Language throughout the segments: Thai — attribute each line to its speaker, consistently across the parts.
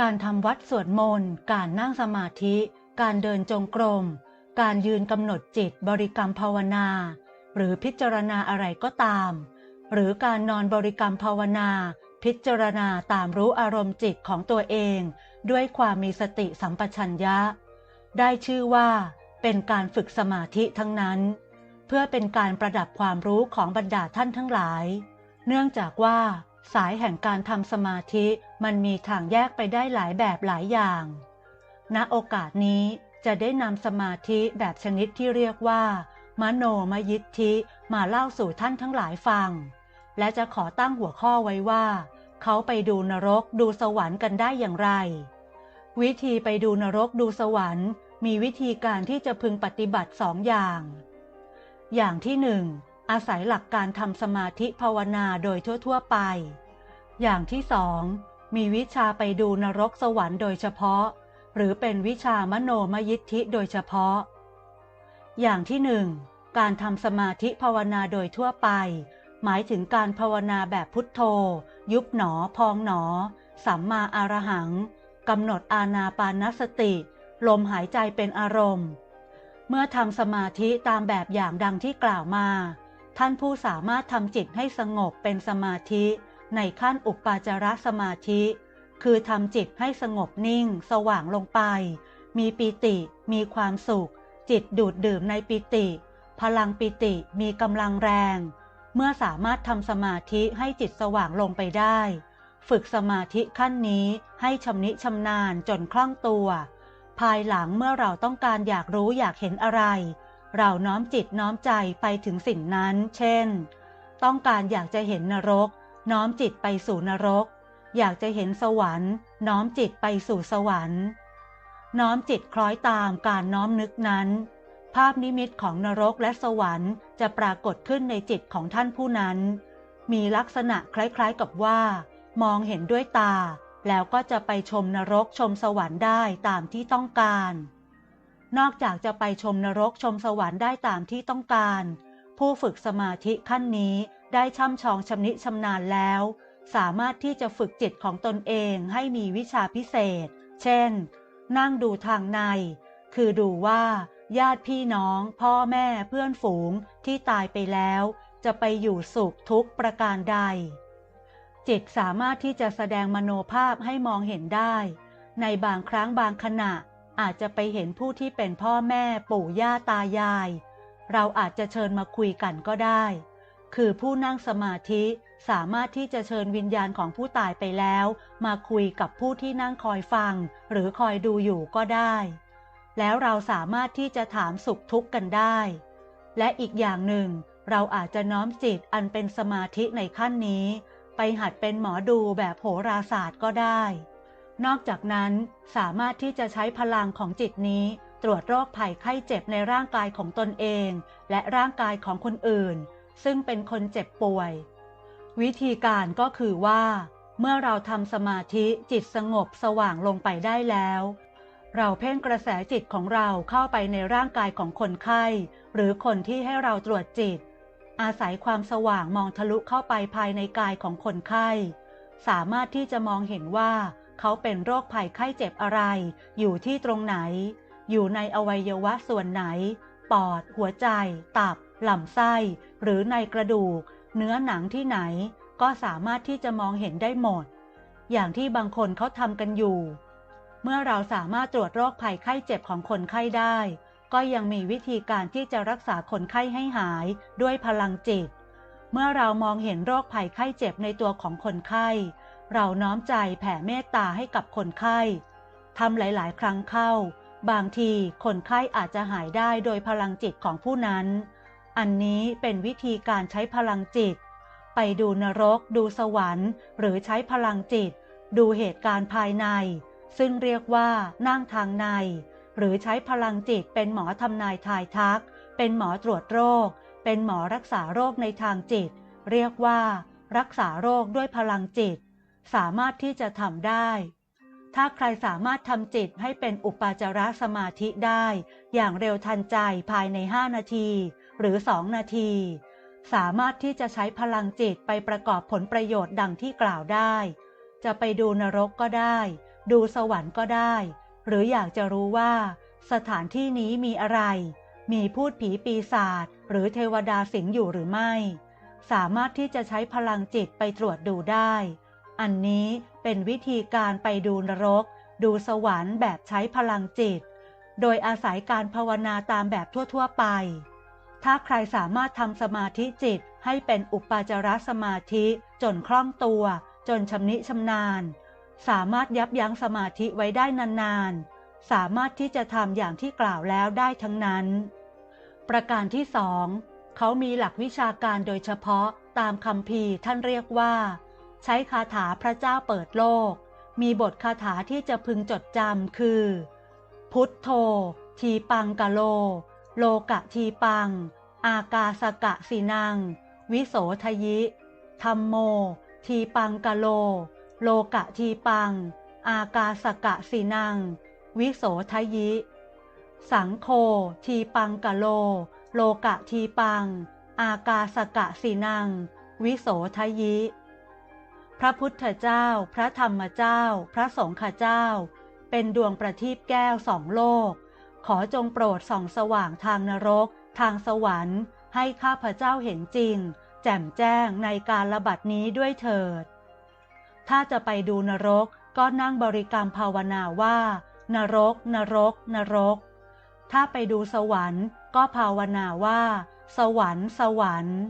Speaker 1: การทำวัดสวดมนต์ การนั่งสมาธิ การเดินจงกรม การยืนกำหนดจิตบริกรรมภาวนา หรือพิจารณาอะไรก็ตาม หรือการนอนบริกรรมภาวนา พิจารณาตามรู้อารมณ์จิตของตัวเอง ด้วยความมีสติสัมปชัญญะ ได้ชื่อว่าเป็นการฝึกสมาธิทั้งนั้น เพื่อเป็นการประดับความรู้ของบรรดาท่านทั้งหลาย เนื่องจากว่า สายแห่งการทำสมาธิมันมีทางแยกไปได้หลายแบบหลายอย่าง ณ โอกาสนี้จะได้นำสมาธิแบบชนิดที่เรียกว่า มโนมยิทธิมาเล่าสู่ท่านทั้งหลายฟัง และจะขอตั้งหัวข้อไว้ว่า เขาไปดูนรกดูสวรรค์กันได้อย่างไร วิธีไปดูนรกดูสวรรค์ มีวิธีการที่จะพึงปฏิบัติสองอย่าง อย่างที่หนึ่ง อาศัยหลักการทำสมาธิภาวนาโดยทั่ว ๆ ไป อย่างที่สอง มีวิชาไปดูนรกสวรรค์โดยเฉพาะ หรือเป็นวิชามโนมยิทธิโดยเฉพาะ อย่างที่หนึ่ง การทำสมาธิภาวนาโดยทั่วไป หมายถึงการภาวนาแบบพุทโธ ยุบหนอ พองหนอ สัมมาอารหังกำหนดอาณาปานสติ ลมหายใจเป็นอารมณ์ เมื่อทำสมาธิตามแบบอย่างดังที่กล่าวมา ท่านผู้สามารถทำจิตให้สงบเป็นสมาธิ ในขั้นอุปปาจารสมาธิ คือทำจิตให้สงบนิ่ง สว่างลงไป มีปิติ มีความสุข จิตดูดดื่มในปิติ พลังปิติมีกำลังแรง เมื่อสามารถทำสมาธิให้จิตสว่างลงไปได้ ฝึกสมาธิขั้นนี้ให้ชำนิชำนาญจนคล่องตัว ภายหลังเมื่อเราต้องการอยากรู้อยากเห็นอะไร เราน้อมจิตน้อมใจไปถึงสิ่งนั้น เช่น ต้องการอยากจะเห็นนรก น้อมจิตไปสู่นรก อยากจะเห็นสวรรค์ น้อมจิตไปสู่สวรรค์ น้อมจิตคล้อยตามการน้อมนึกนั้น ภาพนิมิตของนรกและสวรรค์จะปรากฏขึ้นในจิตของท่านผู้นั้น มีลักษณะคล้ายๆกับว่า มองเห็นด้วยตา แล้วก็จะไปชมนรกชมสวรรค์ได้ตามที่ต้องการ นอกจากจะไปชมนรกชมสวรรค์ได้ตามที่ต้องการ ผู้ฝึกสมาธิขั้นนี้ได้ช่ำชองชำนิชำนาญแล้ว สามารถที่จะฝึกจิตของตนเองให้มีวิชาพิเศษ เช่น นั่งดูทางใน คือดูว่า ญาติพี่น้อง พ่อแม่เพื่อนฝูงที่ตายไปแล้ว จะไปอยู่สุขทุกประการใด จิตสามารถที่จะแสดงมโนภาพให้มองเห็นได้ ในบางครั้งบางขณะ อาจจะไปเห็นผู้ที่เป็นพ่อแม่ปู่ย่าตายาย เราอาจจะเชิญมาคุยกันก็ได้ คือผู้นั่งสมาธิสามารถที่จะเชิญวิญญาณของผู้ตายไปแล้ว มาคุยกับผู้ที่นั่งคอยฟัง หรือคอยดูอยู่ก็ได้ แล้วเราสามารถที่จะถามสุขทุกข์กันได้ และอีกอย่างหนึ่ง เราอาจจะน้อมจิตอันเป็นสมาธิในขั้นนี้ ไปหัดเป็นหมอดูแบบโหราศาสตร์ก็ได้ นอกจากนั้นสามารถที่จะใช้พลังของจิตนี้ ตรวจโรคภัยไข้เจ็บในร่างกายของตนเอง และร่างกายของคนอื่น ซึ่งเป็นคนเจ็บป่วย วิธีการก็คือว่า เมื่อเราทำสมาธิจิตสงบสว่างลงไปได้แล้ว เราเพ่งกระแสจิตของเราเข้าไปในร่างกายของคนไข้ หรือคนที่ให้เราตรวจจิต อาศัยความสว่างมองทะลุเข้าไปภายในกายของคนไข้ สามารถที่จะมองเห็นว่า เขาเป็นโรคภัยไข้เจ็บอะไร อยู่ที่ตรงไหน อยู่ในอวัยวะส่วนไหน ปอด หัวใจ ตับ ลำไส้ หรือในกระดูก เนื้อหนังที่ไหน ก็สามารถที่จะมองเห็นได้หมด อย่างที่บางคนเขาทำกันอยู่ เมื่อเราสามารถตรวจโรคภัยไข้เจ็บของคนไข้ได้ ก็ยังมีวิธีการที่จะรักษาคนไข้ให้หายด้วยพลังจิต เมื่อเรามองเห็นโรคภัยไข้เจ็บในตัวของคนไข้ เราน้อมใจแผ่เมตตาให้กับคนไข้ทำหลาย ๆ ครั้งเข้า บางทีคนไข้อาจจะหายได้โดยพลังจิตของผู้นั้น อันนี้เป็นวิธีการใช้พลังจิต ไปดูนรก ดูสวรรค์ หรือใช้พลังจิต ดูเหตุการณ์ภายใน ซึ่งเรียกว่านั่งทางใน หรือใช้พลังจิตเป็นหมอทำนายทายทัก เป็นหมอตรวจโรค เป็นหมอรักษาโรคในทางจิต เรียกว่า รักษาโรคด้วยพลังจิต สามารถที่จะทำได้ ถ้าใครสามารถทำจิตให้เป็นอุปาจารสมาธิได้ อย่างเร็วทันใจภายใน 5 นาที หรือ 2 นาที สามารถที่จะใช้พลังจิตไปประกอบผลประโยชน์ดังที่กล่าวได้ จะไปดูนรกก็ได้ ดูสวรรค์ก็ได้ หรืออยากจะรู้ว่า สถานที่นี้มีอะไร มีพูดผีปีศาจหรือเทวดาสิงอยู่หรือไม่ สามารถที่จะใช้พลังจิตไปตรวจดูได้ อันนี้เป็นวิธีการไปดูนรก ดูสวรรค์แบบใช้พลังจิต โดยอาศัยการภาวนาตามแบบทั่ว ๆ ไป ถ้าใครสามารถทำสมาธิจิตให้เป็นอุปาจารสมาธิจนคล่องตัว จนชำนิชำนาญ สามารถยับยั้งสมาธิไว้ได้นานๆ สามารถที่จะทำอย่างที่กล่าวแล้วได้ทั้งนั้น ประการที่สองเขามีหลักวิชาการโดยเฉพาะตามคำพีท่านเรียกว่า ใช้คาถาพระเจ้าเปิดโลก มีบทคาถาที่จะพึงจดจำคือ พุทโธ ทีปังกะโล โลกะทีปัง อากาสกะสีนัง วิโสทยิธรรมโม ทีปังกะโล โลกะทีปัง อากาสกะสีนัง วิโสทยิ สังโฆทีปังกะโล โลกะทีปัง อากาสกะสีนัง วิโสทยิ พระพุทธเจ้า พระธรรมเจ้า พระสงฆ์เจ้า เป็นดวงประทีปแก้วสองโลก ขอจงโปรดส่องสว่างทางนรก ทางสวรรค์ ให้ข้าพเจ้าเห็นจริง แจ่มแจ้งในการระบัดนี้ด้วยเถิด ถ้าจะไปดูนรกก็นั่งบริกรรมภาวนาว่า นรก นรก นรก ถ้าไปดูสวรรค์ก็ภาวนาว่า สวรรค์ สวรรค์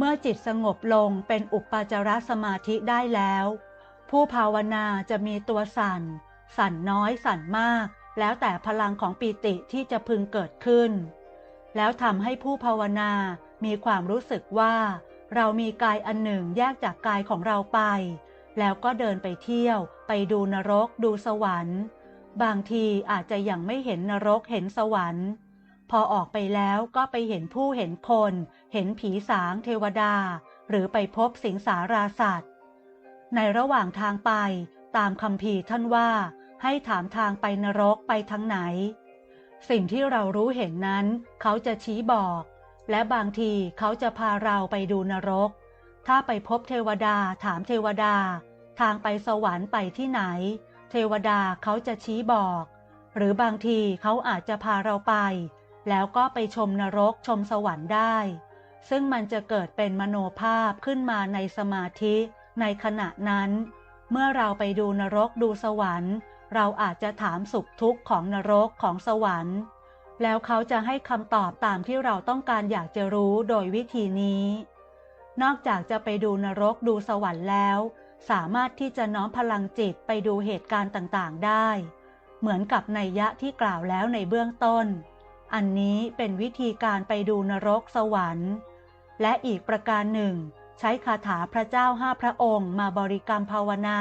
Speaker 1: เมื่อจิตสงบลงเป็นอุปจารสมาธิได้แล้ว ผู้ภาวนาจะมีตัวสั่น สั่นน้อยสั่นมาก แล้วแต่พลังของปีติที่จะพึงเกิดขึ้น แล้วทำให้ผู้ภาวนามีความรู้สึกว่า เรามีกายอันหนึ่งแยกจากกายของเราไป แล้วก็เดินไปเที่ยว ไปดูนรก ดูสวรรค์ บางทีอาจจะยังไม่เห็นนรกเห็นสวรรค์ พอออกไปแล้วก็ไปเห็นผู้เห็นคน เห็นผีสางเทวดา หรือไปพบสิงสาราสัตว์ ในระหว่างทางไป ตามคำพีท่านว่า ให้ถามทางไปนรกไปทางไหน สิ่งที่เรารู้เห็นนั้น เขาจะชี้บอก และบางทีเขาจะพาเราไปดูนรก ถ้าไปพบเทวดาถามเทวดา ทางไปสวรรค์ไปที่ไหน เทวดาเขาจะชี้บอก หรือบางทีเขาอาจจะพาเราไป แล้วก็ไปชมนรกชมสวรรค์ได้ ซึ่งมันจะเกิดเป็นมโนภาพขึ้นมาในสมาธิในขณะนั้น เมื่อเราไปดูนรกดูสวรรค์ เราอาจจะถามสุขทุกข์ของนรกของสวรรค์ แล้วเขาจะให้คำตอบตามที่เราต้องการอยากจะรู้โดยวิธีนี้ นอกจากจะไปดูนรกดูสวรรค์แล้ว สามารถที่จะน้อมพลังจิตไปดูเหตุการณ์ต่างๆได้ เหมือนกับในยะที่กล่าวแล้วในเบื้องต้น อันนี้เป็นวิธีการไปดูนรกสวรรค์ และอีกประการหนึ่ง ใช้คาถาพระเจ้าห้าพระองค์มาบริกรรมภาวนา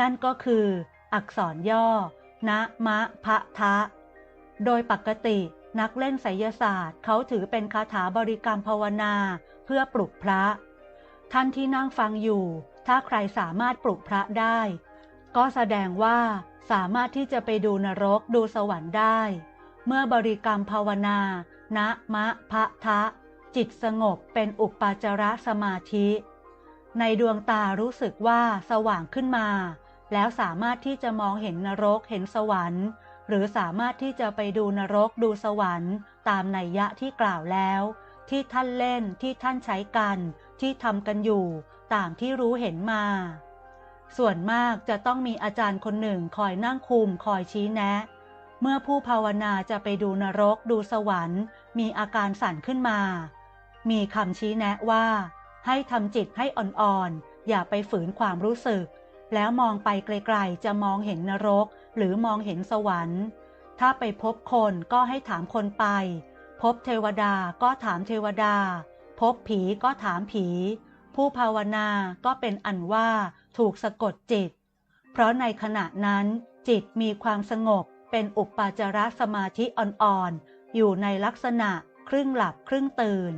Speaker 1: นั่นก็คือ อักษรย่อ นะมะพะทะ โดยปกตินักเล่นไสยศาสตร์เขาถือเป็นคาถาบริกรรมภาวนาเพื่อปลุกพระ ท่านที่นั่งฟังอยู่ ถ้าใครสามารถปลุกพระได้ ก็แสดงว่าสามารถที่จะไปดูนรกดูสวรรค์ได้ เมื่อบริกรรมภาวนานะมะพะทะ จิตสงบเป็นอุปาจารสมาธิ ในดวงตารู้สึกว่าสว่างขึ้นมา แล้วสามารถที่จะมองเห็นนรกเห็นสวรรค์ หรือสามารถที่จะไปดูนรกดูสวรรค์ ตามนัยยะที่กล่าวแล้ว ที่ท่านเล่นที่ท่านใช้กัน ที่ทำกันอยู่ ตามที่รู้เห็นมา ส่วนมากจะต้องมีอาจารย์คนหนึ่งคอยนั่งคุมคอยชี้แนะ เมื่อผู้ภาวนาจะไปดูนรกดูสวรรค์ มีอาการสั่นขึ้นมา มีคำชี้แนะว่า ให้ทำจิตให้อ่อนๆ อย่าไปฝืนความรู้สึก แล้วมองไปไกลๆ จะมองเห็นนรก หรือมองเห็นสวรรค์ ถ้าไปพบคนก็ให้ถามคนไป พบเทวดาก็ถามเทวดา พบผีก็ถามผี ผู้ภาวนาก็เป็นอันว่าถูกสะกดจิต เพราะในขณะนั้นจิตมีความสงบ เป็นอุปาจารสมาธิอ่อนๆ อยู่ในลักษณะครึ่งหลับครึ่งตื่น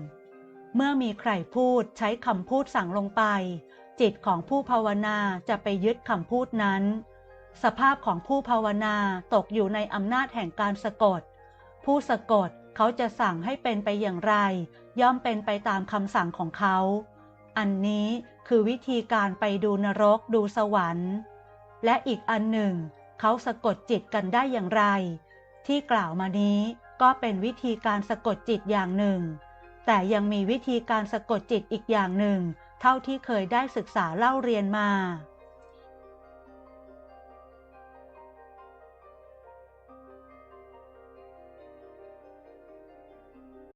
Speaker 1: เมื่อมีใครพูดใช้คำพูดสั่งลงไป จิตของผู้ภาวนาจะไปยึดคำพูดนั้น สภาพของผู้ภาวนาตกอยู่ในอำนาจแห่งการสะกด ผู้สะกดเขาจะสั่งให้เป็นไปอย่างไร ย่อมเป็นไปตามคำสั่งของเขา อันนี้คือวิธีการไปดูนรกดูสวรรค์ และอีกอันหนึ่ง เขาสะกดจิตกันได้อย่างไร ที่กล่าวมานี้ก็เป็นวิธีการสะกดจิตอย่างหนึ่ง แต่ยังมีวิธีการสะกดจิตอีกอย่างหนึ่ง เท่าที่เคยได้ศึกษาเล่าเรียนมา